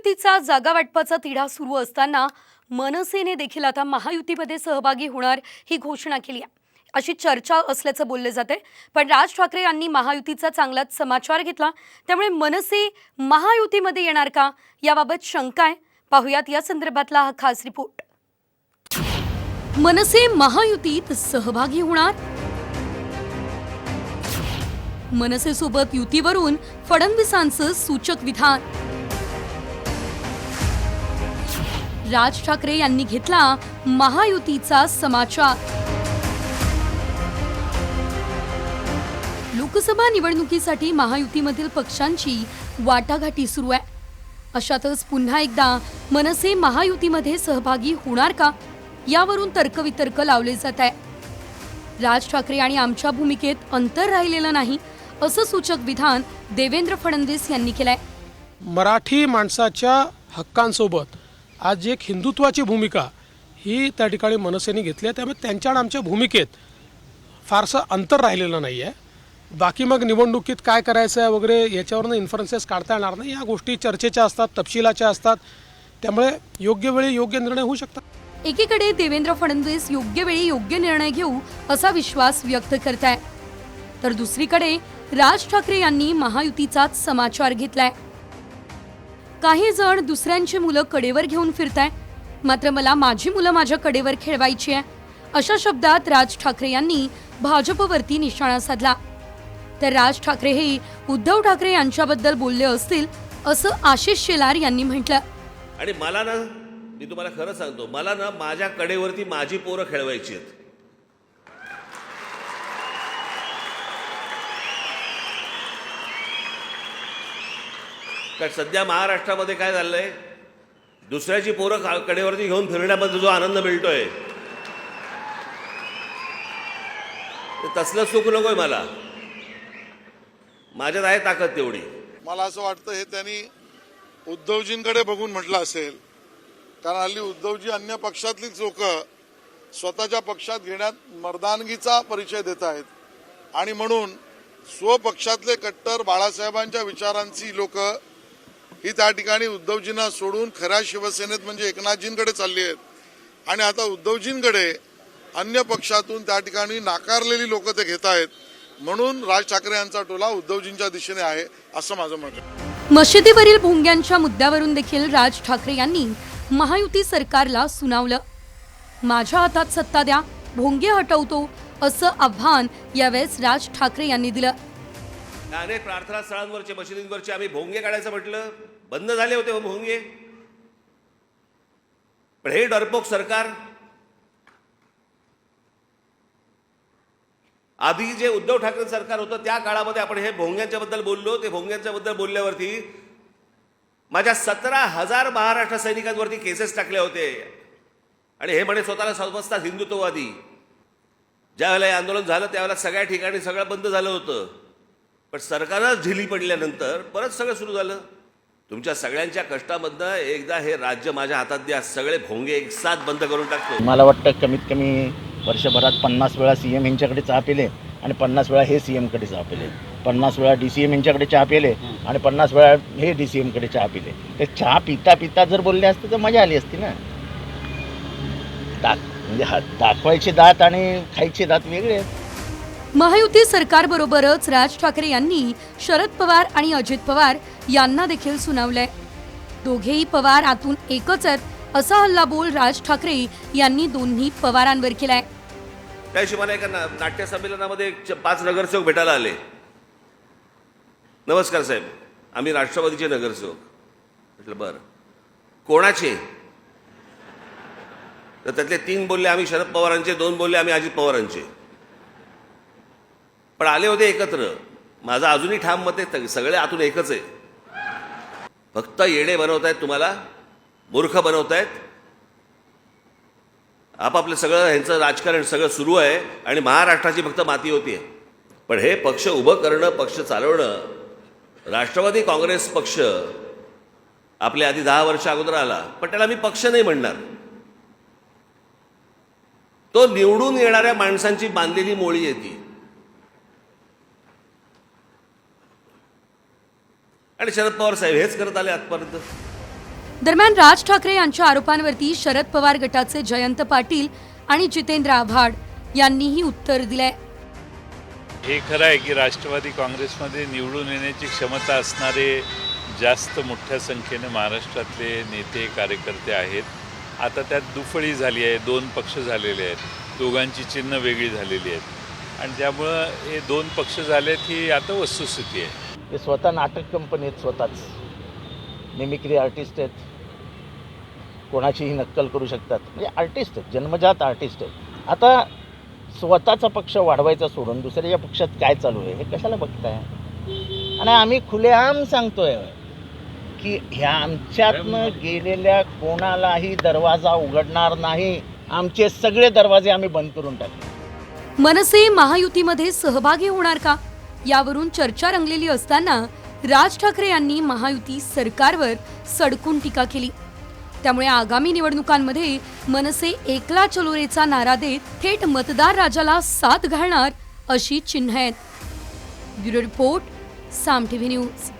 महायुतीचा जागावाटपाचा तिढा सुरू असताना मनसेने देखील आता महायुतीमध्ये सहभागी होणार ही घोषणा केली आहे. अशी चर्चा असल्याचं बोलले जाते पण राज ठाकरे यांनी महायुतीचा चांगलाच समाचार घेतला. त्यामुळे मनसे महायुतीमध्ये येणार का? याबाबत शंका आहे. पाहुयात या संदर्भातला हा खास रिपोर्ट. मनसे महायुतीत सहभागी होणार? मनसेसोबत युतीवरून फडणवीसांचं सूचक विधान. राज ठाकरे यांनी घेतला महायुतीचा समाचार. लोकसभा निवडणुकीसाठी महायुतीमधील पक्षांची वाटाघाटी सुरू आहे. अशातच पुन्हा एकदा मनसे महायुतीमध्ये सहभागी होणार का? यावरून तर्कवितर्क लावले जात आहे. राज ठाकरे आणि आमच्या भूमिकेत अंतर राहिलेलं नाही असं सूचक विधान देवेंद्र फडणवीस यांनी केलंय. मराठी माणसाच्या हक्कांसोबत आज एक हिंदुत्वाची भूमिका ही त्या ठिकाणी मनसेने घेतली आहे. त्यामुळे त्यांच्या आणि आमच्या भूमिकेत फारसं अंतर राहिलेलं नाही आहे बाकी मग निवडणुकीत काय करायचं आहे वगैरे याच्यावरनं इन्फरन्सेस काढता येणार नाही. या गोष्टी चर्चेच्या असतात तपशिलाच्या असतात. त्यामुळे योग्य वेळी योग्य निर्णय होऊ शकतात. एकीकडे देवेंद्र फडणवीस योग्य वेळी योग्य निर्णय घेऊ असा विश्वास व्यक्त करताय. तर दुसरीकडे राज ठाकरे यांनी महायुतीचाच समाचार घेतलाय. काही जण दुसऱ्यांची मुलं कडेवर घेऊन फिरताय. मात्र मला माझी मुलं माझ्या कडेवर खेळवायची आहे. अशा शब्दात राज ठाकरे यांनी भाजपवरती निशाणा साधला. तर राज ठाकरे हे उद्धव ठाकरे यांच्याबद्दल बोलले असतील असं आशिष शेलार यांनी म्हटलं. आणि मला ना मी तुम्हाला खरं सांगतो मला ना माझ्या कडेवरती माझी पोरं खेळवायची आहेत. कारण सध्या महाराष्ट्रामध्ये काय झालं आहे दुसऱ्याची पोरं का- कडेवरती घेऊन फिरण्यामध्ये जो आनंद मिळतोय. तसलं सुख नकोय मला. माझ्यात आहे ताकद तेवढी. मला असं वाटतं हे त्यांनी उद्धवजींकडे बघून म्हटलं असेल. कारण हल्ली उद्धवजी अन्य पक्षातलीच लोक स्वतःच्या पक्षात घेण्यात मर्दानगीचा परिचय देत आहेत. आणि म्हणून स्वपक्षातले कट्टर बाळासाहेबांच्या विचारांची लोक ही त्या ठिकाणी उद्धवजींना सोडून खऱ्या शिवसेनेत म्हणजे एकनाथजींकडे चालली आहेत. आणि आता उद्धवजींकडे अन्य पक्षातून त्या ठिकाणी नाकारलेली लोक ते घेत आहेत. म्हणून राज ठाकरे यांचा टोला उद्धवजींच्या दिशेने आहे असं माझं मत आहे. मशिदीवरील भोंग्यांच्या मुद्द्यावरून देखील राज ठाकरे यांनी महायुती सरकारला सुनावलं. माझ्या हातात सत्ता द्या भोंगे हटवतो असं आव्हान यावेळेस राज ठाकरे यांनी दिलं. अनेक प्रार्थना स्थळांवरचे मशिदींवरचे आम्ही भोंगे काढायचं म्हटलं. बंद झाले होते हो भोंगे पण हे डरपोक सरकार आधी जे उद्धव ठाकरे सरकार होतं त्या काळामध्ये आपण हे भोंग्यांच्या बद्दल बोललो. ते भोंग्यांच्या बद्दल बोलल्यावरती माझ्या सतरा हजार महाराष्ट्र सैनिकांवरती केसेस टाकले होते. आणि हे म्हणे स्वतःला समजतात हिंदुत्ववादी. ज्यावेळेला हे आंदोलन झालं त्यावेळेला सगळ्या ठिकाणी सगळं बंद झालं होतं. पण सरकारच ढिली पडल्यानंतर परत सगळं सुरू झालं. तुमच्या सगळ्यांच्या कष्टामधनं एकदा हे राज्य माझ्या हातात द्या. सगळे भोंगे एक साथ बंद करून टाकतो. मला वाटतं कमीत कमी वर्षभरात पन्नास वेळा सी एम यांच्याकडे चहा पिले आणि पन्नास वेळा हे सी एमकडे चहा पिले. पन्नास वेळा डी सी एम यांच्याकडे चहा पिले आणि पन्नास वेळा हे डी सी एमकडे चहा पिले. ते चहा पिता पिता जर बोलले असते तर मजा आली असती ना? दाख म्हणजे हा दाखवायचे दात आणि खायचे दात वेगळे आहेत. महायुती सरकारबरोबरच राज ठाकरे यांनी शरद पवार आणि अजित पवार यांना देखील सुनावलंय. दोघेही पवार आतून एकच आहेत असा हल्लाबोल राज ठाकरे यांनी दोन्ही पवारांवर केलाय. त्या हिशोबाने एका ना- नाट्य संमेलनामध्ये एक च- पाच नगरसेवक भेटायला आले. नमस्कार साहेब आम्ही राष्ट्रवादीचे नगरसेवक. म्हटलं बरं. कोणाचे? तर त्यातले तीन बोलले आम्ही शरद पवारांचे दोन बोलले आम्ही अजित पवारांचे. पण आले होते एकत्र. माझं अजूनही ठाम मत आहे सगळे आतून एकच आहे. फक्त येणे बनवत आहेत तुम्हाला मूर्ख बनवत आहेत आपापलं सगळं ह्यांचं राजकारण सगळं सुरू आहे आणि महाराष्ट्राची फक्त माती होती. पण हे पक्ष उभं करणं पक्ष चालवणं राष्ट्रवादी काँग्रेस पक्ष आपल्या आधी दहा वर्ष अगोदर आला पण त्याला मी पक्ष नाही म्हणणार. तो निवडून येणाऱ्या माणसांची बांधलेली मोळी येते आणि शरद पवार साहेब हेच करत आले आजपर्यंत. दरम्यान राज ठाकरे यांच्या आरोपांवरती शरद पवार गटाचे जयंत पाटील आणि जितेंद्र आव्हाड यांनीही उत्तर दिलंय. हे खरं आहे की राष्ट्रवादी काँग्रेसमध्ये निवडून येण्याची क्षमता असणारे जास्त मोठ्या संख्येने महाराष्ट्रातले नेते कार्यकर्ते आहेत. आता त्यात दुफळी झाली आहे दोन पक्ष झालेले आहेत. दोघांची चिन्ह वेगळी झालेली आहेत. आणि त्यामुळं हे दोन पक्ष झालेत ही आता वस्तुस्थिती आहे. ते स्वतः नाटक कंपनी आहेत स्वतःच. मिमिक्री आर्टिस्ट आहेत. कोणाचीही नक्कल करू शकतात. म्हणजे आर्टिस्ट आहेत जन्मजात आर्टिस्ट आहेत. आता स्वतःचा पक्ष वाढवायचा सोडून दुसऱ्याच्या पक्षात काय चालू आहे हे कशाला बघताय? आणि आम्ही खुलेआम सांगतोय की ह्या आमच्यातनं गेलेल्या कोणालाही दरवाजा उघडणार नाही. आमचे सगळे दरवाजे आम्ही बंद करून टाकले मनसे महायुतीमध्ये सहभागी होणार का? यावरून चर्चा रंगलेली असताना राज ठाकरे यांनी महायुती सरकारवर सडकून टीका केली. त्यामुळे आगामी निवडणुकांमध्ये मनसे एकला चलोरेचा नारा देत थेट मतदार राजाला साथ घालणार अशी चिन्ह आहेत. Bureau report Saam TV news.